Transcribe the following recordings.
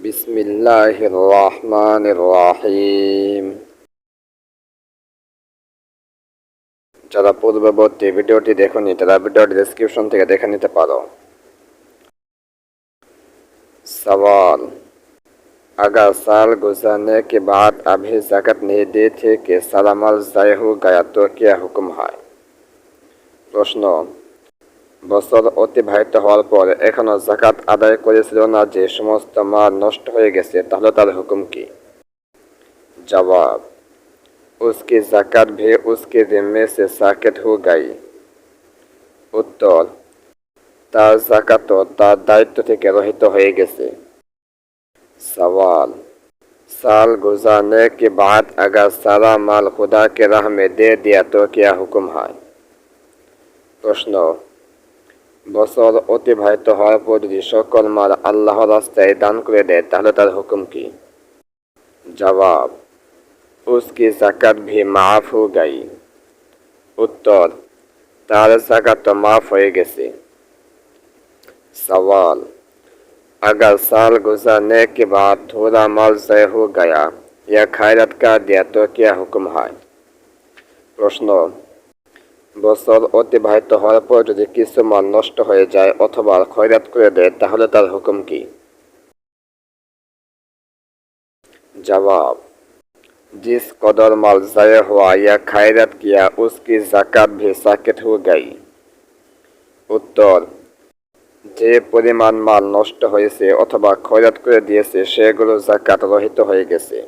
بسم الله الرحمن الرحيم যারা পূর্ববর্তী ভিডিওটি দেখুনি তারা ভিডিওটি ডেসক্রিপশন থেকে দেখে নিতে পারো सवाल अगर साल गुजरने के बाद अभी जकत नहीं दी थी कि सारा माल ज़ाय हो गया तो क्या हुक्म है প্রশ্ন বছর অতিবাহিত হওয়ার পর এখনো জাকাত আদায় করেছিল না যে সমস্ত মাল নষ্ট হয়ে গেছে তাহলে তার হুকুম কি জবাব उसकी জাকাত भी उसके जिम्मे से साकित हो गई উত্তর তার জাকাতও তার দায়িত্ব থেকে রহিত হয়ে গেছে सवाल साल गुजारने के बाद अगर सारा माल खुदा के राह में दे दिया तो क्या हुक्म है প্রশ্ন বছর অতিবাহিত হওয়ার পর যদি সকল মাল আল্লাহ রাস্তায় দান করে দেয় তাহলে তার হুকুম কি জবাব उसकी জাকাত भी মাফ हो गई উত্তর তার জাকাত তো মাফ হয়ে গেছে सवाल अगर साल गुजरने के बाद थोड़ा माल जय हो गया या खैरत कर दिया तो क्या हुक्म है প্রশ্ন বছর অতিবাহিত হওয়ার পর যদি কিছু মাল নষ্ট হয়ে যায় অথবা খয়রাত করে দেয় তাহলে তার হুকুম কি जवाब जिस कदर माल ज़ाय हुआ या खैरत किया उसकी जाकात भी साकित हो गई উত্তর যে পরিমাণ মাল নষ্ট হয়েছে অথবা খয়রাত করে দিয়েছে সেগুলো জাকাত রহিত হয়ে গেছে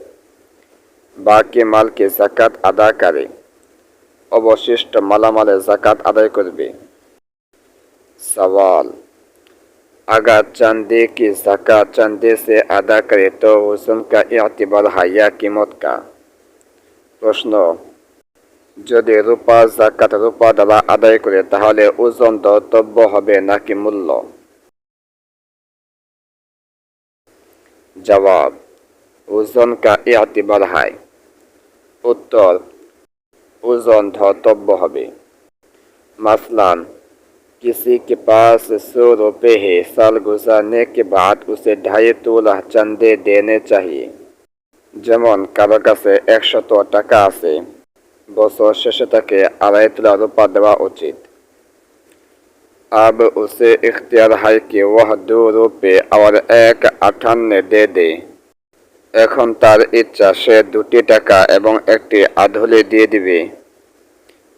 বাকি মালকে জাকাত আদাকারী অবশিষ্ট মালামালে জাকাত আদায় করবে सवाल अगर चंदे की जक़ात चंदे से अदा करे तो वजन का एतबार है या कीमत का প্রশ্ন যদি রূপা জাকাত রূপা দ্বারা আদায় করে তাহলে ওজন দর্তব্য হবে নাকি মূল্য জবাব ওজন কা এতবার হয় উত্তর ওজন ধর্তব্য হবে मसलन किसी के पास सौ रुपये है साल गुजरने के बाद उसे ढाई तोला चंदे देने चाहिए যেমন কারো কাছে একশত টাকা আছে বছর শেষে তাকে আড়াই তোলা রূপা দেওয়া উচিত अब उसे इख्तियार है कि वह दो रुपये और एक আটান্নে দে দে এখন তার ইচ্ছা সে দুটি টাকা এবং একটি আধুলি দিয়ে দিবে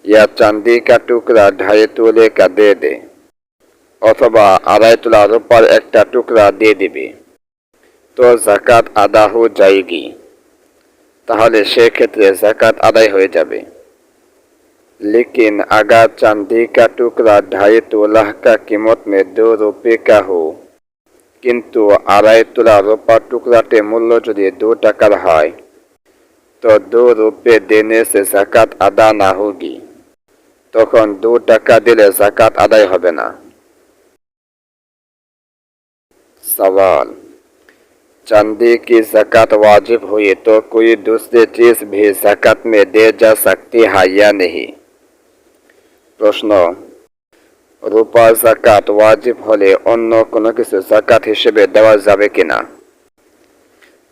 ইয়া চান্দি কা টুকরা ঢাই তোলে কা দে দে অথবা আড়াই তোলা রূপার একটা টুকরা দিয়ে দিবে তো জাকাত আদা হো যায়গি তাহলে সেক্ষেত্রে জাকাত আদায় হয়ে যাবে लेकिन अगर चांदी का टुकड़ा ढाई तोलाह का कीमत में दो रुपये का हो কিন্তু আড়াই তোলা রূপার টুকরাতে মূল্য যদি দু টাকার হয় তো দু রুপে দেনে সে জাকাত আদা না হোগি তখন দু টাকা দিলে জাকাত আদায় হবে না सवाल चांदी की जक़ात वाजिब हुई तो कोई दूसरी चीज भी जक़ात में दे जा सकती है या नहीं প্রশ্ন রূপা জাকাত ওয়াজিব হলে অন্য কোনো কিছু জাকাত হিসেবে দেওয়া যাবে কিনা?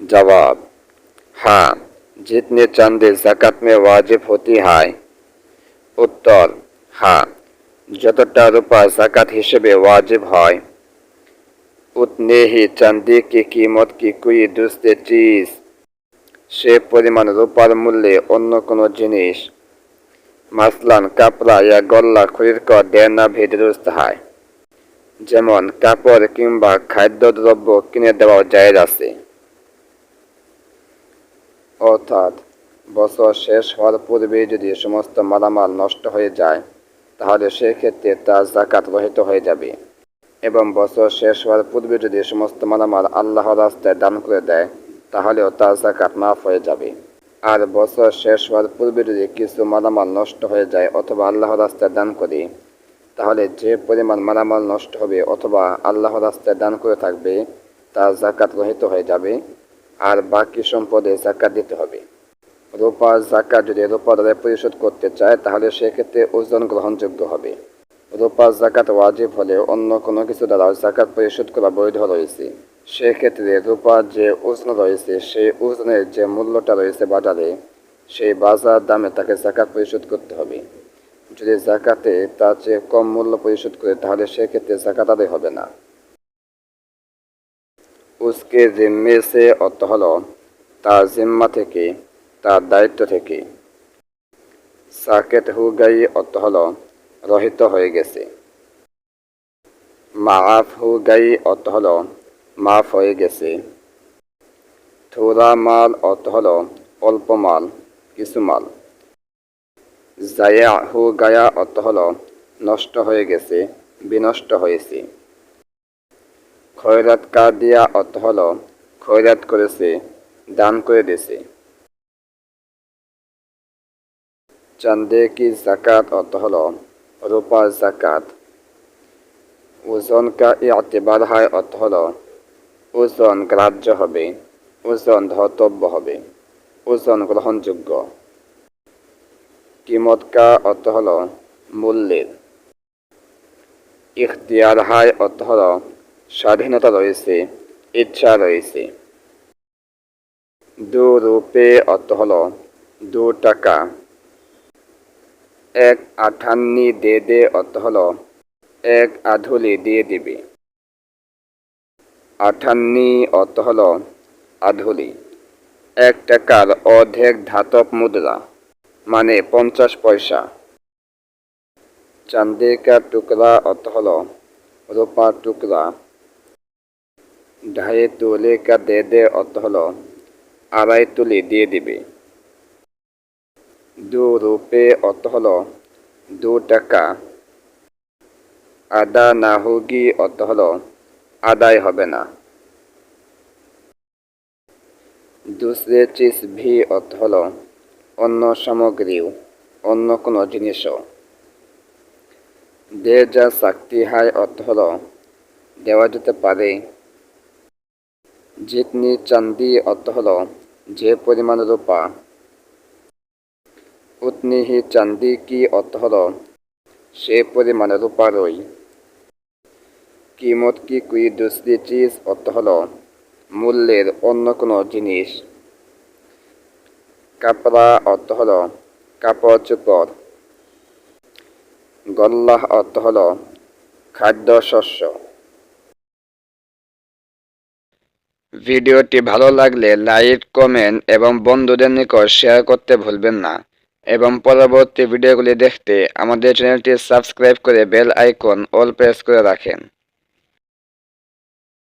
জবাব হ্যাঁ জিতনে চান্দে জাকাত মে ওয়াজিব হতে হয়। উত্তর হ্যাঁ যতটা রূপা জাকাত হিসেবে ওয়াজিব হয়, উতনে হি চাঁদি কি কিমত কি কুই দুস্তে চিজ। সে পরিমাণ রূপার মূল্যে অন্য কোনো জিনিস মাসলান কাপড়া ইয়া গল্লা খরিদ কর, দেনা ভি হয়। যেমন কাপড় কিংবা খাদ্যদ্রব্য কিনে দেওয়া জায়েজ আছে। অর্থাৎ বছর শেষ হওয়ার পূর্বে যদি সমস্ত মালামাল নষ্ট হয়ে যায়, তাহলে সেক্ষেত্রে তার জাকাত রহিত হয়ে যাবে। এবং বছর শেষ হওয়ার পূর্বে যদি সমস্ত মালামাল আল্লাহ রাস্তায় দান করে দেয়, তাহলেও তার জাকাত মাফ হয়ে যাবে। আর বছর শেষ হওয়ার পূর্বে যদি কিছু মালামাল নষ্ট হয়ে যায় অথবা আল্লাহ রাস্তায় দান করি, তাহলে যে পরিমাণ মালামাল নষ্ট হবে অথবা আল্লাহ রাস্তায় দান করে থাকবে তার জাকাত রহিত হয়ে যাবে, আর বাকি সম্পদে জাকাত দিতে হবে। রূপা জাকাত যদি রূপা দ্বারা পরিশোধ করতে চায়, তাহলে সেক্ষেত্রে ওজন গ্রহণযোগ্য হবে। রূপা জাকাত ওয়াজিব হলে অন্য কোনো কিছু দ্বারা জাকাত পরিশোধ করা বৈধ রয়েছে। সেক্ষেত্রে রূপার যে উষ্ণ রয়েছে, সেই উষ্ণের যে মূল্যটা রয়েছে বাজারে, সেই বাজার দামে তাকে জাকাত পরিশোধ করতে হবে। যদি জাকাতে তার চেয়ে কম মূল্য পরিশোধ করে, তাহলে সেক্ষেত্রে জাকাত আদায় হবে না। উসকে জিম্মে সে অর্থ হল, তার জিম্মা থেকে, তার দায়িত্ব থেকে। সাকেত হু গাই অর্থ হল, রহিত হয়ে গেছে। মাফ হু গাই অর্থ হল মাফ হয়ে গেছে। থোড়া মাল অর্থ অল্প মাল, কিছু মাল। জায়া হু গায়া অর্থ হল নষ্ট হয়ে গেছে, বিনষ্ট হয়েছে। খয়রাত কা দিয়া অর্থ হল খয়রাত করেছে, দান করে দিয়েছে। চান্দে কি জাকাত অর্থ হল জাকাত ওজন কা ইতিবার হয় অর্থ হল ওজন গ্রাহ্য হবে, ওজন ধর্তব্য হবে, ওজন গ্রহণযোগ্য। কিমত কা অর্থ হল মূল্যের। ইখতিয়ার হায় অর্থ হল স্বাধীনতা রয়েছে, ইচ্ছা রয়েছে। দু রূপে অর্থ হল দু টাকা এক আঠান্নি দে দে অর্থ হল এক আধুলি দিয়ে দিবে। আঠান্নি অর্থ হল আধুলি। এক টাকার অর্ধেক ধাতব মুদ্রা মানে পঞ্চাশ পয়সা। চান্দে কা টুকরা অর্থ হল রূপার টুকরা। ঢাই তুলে কা দে দে অর্থ হল আড়াই তুলি দিয়ে দিবে। দু রূপে অর্থ হল দু টাকা। আদা না হুগি অর্থ হল আদায় হবে না। দুসরে চিজ ভি অর্থ হল অন্য সামগ্রীও, অন্য কোনো জিনিসও। দে যা শক্তি হায় অর্থ হল দেওয়া যেতে পারে। জিতনি চান্দি অর্থ হল যে পরিমাণ রূপা। উতনি হি চান্দি কি অর্থ হল সে পরিমাণ রূপারই কিমত কি কুই দুসরি চিজ অর্থ হল মূল্যের অন্য কোনো জিনিস। কাপড়া অর্থ হল কাপড় চোপড়। গল্লাহ অর্থ হল খাদ্য শস্য। ভিডিওটি ভালো লাগলে লাইক, কমেন্ট এবং বন্ধুদের নিকট শেয়ার করতে ভুলবেন না এবং পরবর্তী ভিডিওগুলি দেখতে আমাদের চ্যানেলটি সাবস্ক্রাইব করে বেল আইকন অল প্রেস করে রাখেন।